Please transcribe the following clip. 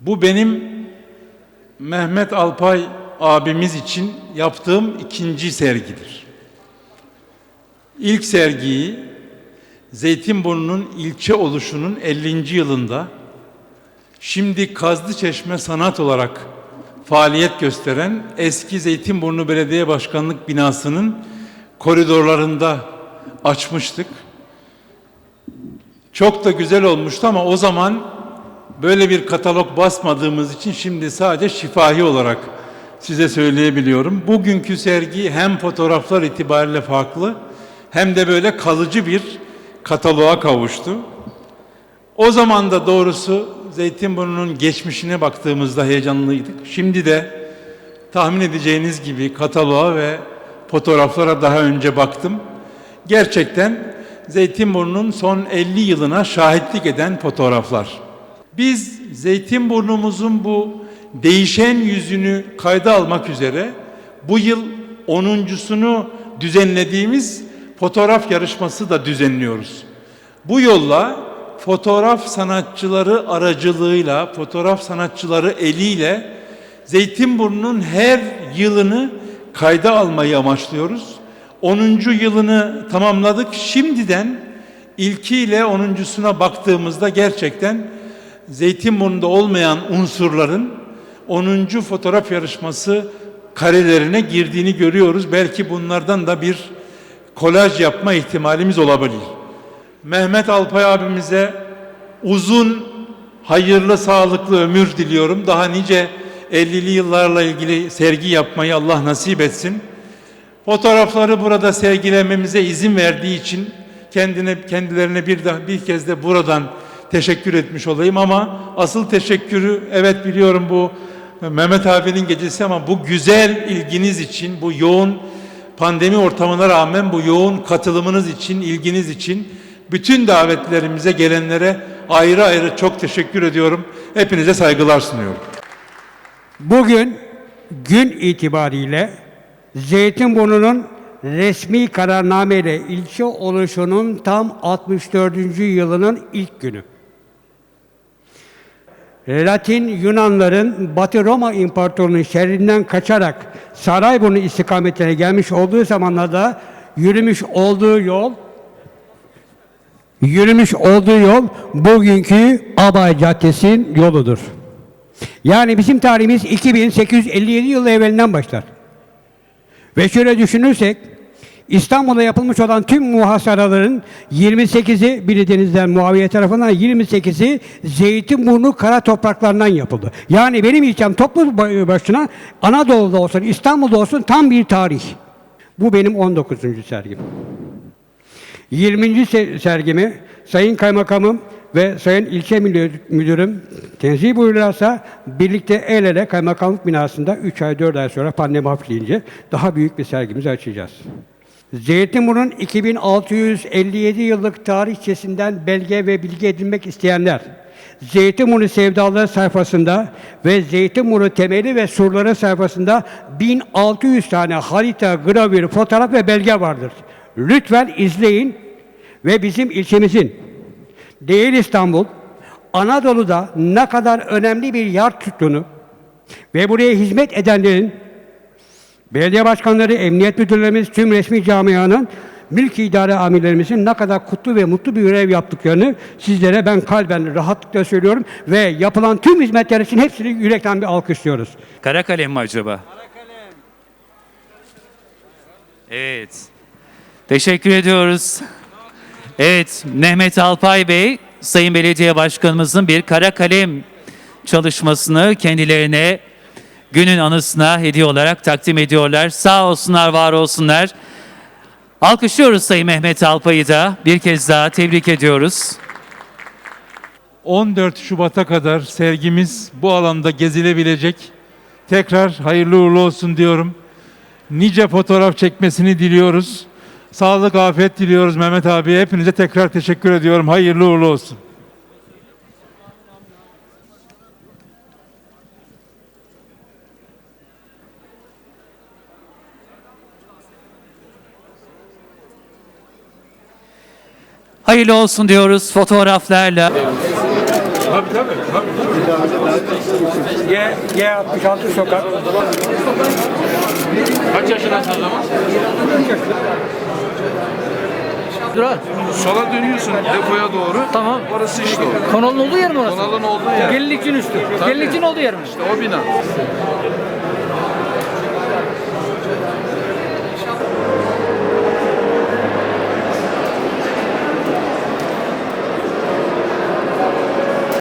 Bu benim Mehmet Alpay abimiz için yaptığım ikinci sergidir. İlk sergiyi Zeytinburnu'nun ilçe oluşunun 50. yılında şimdi Kazlı Çeşme Sanat olarak faaliyet gösteren eski Zeytinburnu Belediye Başkanlık binasının koridorlarında açmıştık. Çok da güzel olmuştu ama o zaman böyle bir katalog basmadığımız için şimdi sadece şifahi olarak size söyleyebiliyorum. Bugünkü sergi hem fotoğraflar itibariyle farklı hem de böyle kalıcı bir kataloğa kavuştu. O zaman da doğrusu Zeytinburnu'nun geçmişine baktığımızda heyecanlıydık. Şimdi de tahmin edeceğiniz gibi kataloğa ve fotoğraflara daha önce baktım. Gerçekten Zeytinburnu'nun son 50 yılına şahitlik eden fotoğraflar. Biz Zeytinburnumuzun bu değişen yüzünü kayda almak üzere bu yıl 10.sunu düzenlediğimiz fotoğraf yarışması da düzenliyoruz. Bu yolla fotoğraf sanatçıları aracılığıyla, fotoğraf sanatçıları eliyle Zeytinburnu'nun her yılını kayda almayı amaçlıyoruz. 10. yılını tamamladık. Şimdiden ilkiyle 10.suna baktığımızda gerçekten Zeytinburnu'nda olmayan unsurların 10. fotoğraf yarışması karelerine girdiğini görüyoruz. Belki bunlardan da bir kolaj yapma ihtimalimiz olabilir. Mehmet Alpay abimize uzun, hayırlı, sağlıklı ömür diliyorum. Daha nice 50'li yıllarla ilgili sergi yapmayı Allah nasip etsin. Fotoğrafları burada sergilememize izin verdiği için kendine kendilerine bir daha bir kez de buradan teşekkür etmiş olayım ama asıl teşekkürü evet biliyorum bu Mehmet abinin gecesi ama bu güzel ilginiz için bu yoğun pandemi ortamına rağmen bu yoğun katılımınız için ilginiz için bütün davetlerimize gelenlere ayrı ayrı çok teşekkür ediyorum. Hepinize saygılar sunuyorum. Bugün gün itibariyle Zeytinburnu'nun resmi kararnameyle ilçe oluşunun tam 64. yılının ilk günü. Latin Yunanların Batı Roma İmparatorluğu'nun şerrinden kaçarak Sarayburnu istikametine gelmiş olduğu zamanlarda yürümüş olduğu yol yürümüş olduğu yol bugünkü Abay Caddesi'nin yoludur. Yani bizim tarihimiz 2857 yıl evvelinden başlar. Ve şöyle düşünürsek, İstanbul'da yapılmış olan tüm muhasaraların 28'i biri denizden Muaviye tarafından 28'i Zeytinburnu kara topraklarından yapıldı. Yani benim ilçem toplu başına Anadolu'da olsun, İstanbul'da olsun tam bir tarih. Bu benim 19. sergim. 20. se- sergimi Sayın Kaymakamım ve Sayın İlçe Müdür- Müdürüm tenzih buyururlarsa birlikte el ele kaymakamlık binasında 3 ay 4 ay sonra pandemi hafifleyince daha büyük bir sergimizi açacağız. Zeytinburnu'nun 2657 yıllık tarihçesinden belge ve bilgi edinmek isteyenler Zeytinburnu Sevdaları sayfasında ve Zeytinburnu temeli ve surları sayfasında 1600 tane harita, gravür, fotoğraf ve belge vardır. Lütfen izleyin ve bizim ilçemizin değil İstanbul, Anadolu'da ne kadar önemli bir yer tuttuğunu ve buraya hizmet edenlerin, belediye başkanları, emniyet müdürlerimiz, tüm resmi camianın, mülki idare amirlerimizin ne kadar kutlu ve mutlu bir görev yaptıklarını sizlere ben kalben rahatlıkla söylüyorum ve yapılan tüm hizmetler için hepsini yürekten bir alkışlıyoruz. Kara kalem mi acaba? Evet. Teşekkür ediyoruz. Evet, Mehmet Alpay Bey, Sayın Belediye Başkanımızın bir kara kalem çalışmasını kendilerine günün anısına hediye olarak takdim ediyorlar. Sağ olsunlar, var olsunlar. Alkışlıyoruz Sayın Mehmet Alpay'ı da. Bir kez daha tebrik ediyoruz. 14 Şubat'a kadar sergimiz bu alanda gezilebilecek. Tekrar hayırlı uğurlu olsun diyorum. Nice fotoğraf çekmesini diliyoruz. Sağlık, afiyet diliyoruz Mehmet abi. Hepinize tekrar teşekkür ediyorum. Hayırlı uğurlu olsun. Hayırlı olsun diyoruz fotoğraflarla. Tabii tabii. tabii. G, G66 sokak. Kaç yaşındasın o zaman? Duran. Sola dönüyorsun depoya doğru. Tamam. Orası işte o. Kanalın olduğu yer mi orası? Kanalın olduğu yer. Gelinlikçinin üstü. Gelinlikçinin olduğu yer mi? İşte o bina.